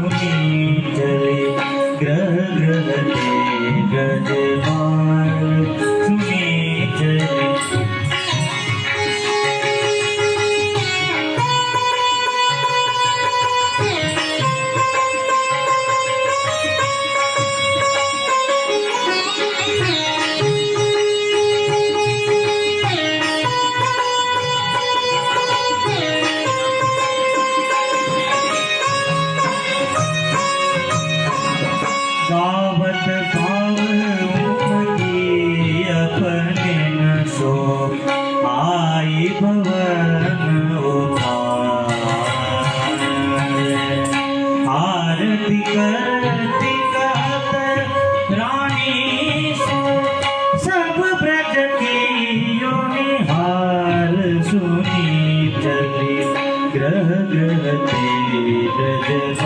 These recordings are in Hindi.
ನೀತಲೆ ಗ್ರಹ ಗ್ರಹ ಗಜ गावत भाव की अपने सो आई भवन आरती करती रानी सब ब्रज की निहार सुनी चली, ग्रह ग्रह तेज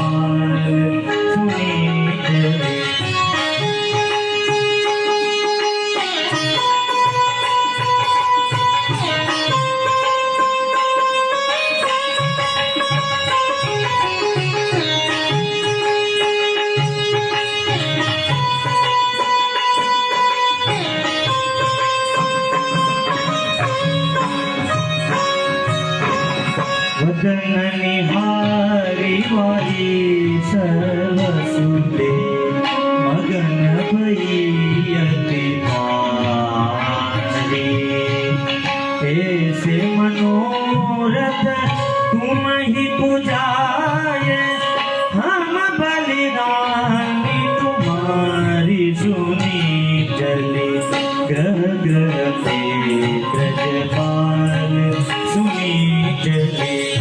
वदन निहारी वाली सर्वसुते मगन भैयति भारी। ऐसे मनोरथ तुम ही पुजाए, हम बलिदानी तुम्हारी सुनी चली। ग्रह ग्रह ब्रजपाल सुनी चली।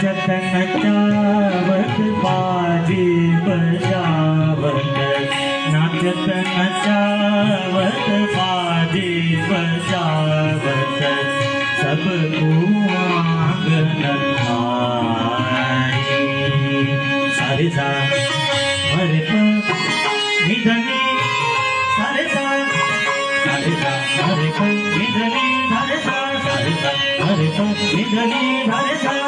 नाचत नचावत बाजे बजावत नाचत नचावत बाजे बजावत सब सारे सा मरे निधनी सारे सा सारे सा प निधनी सारे सा सारे सा निधनी सारे सा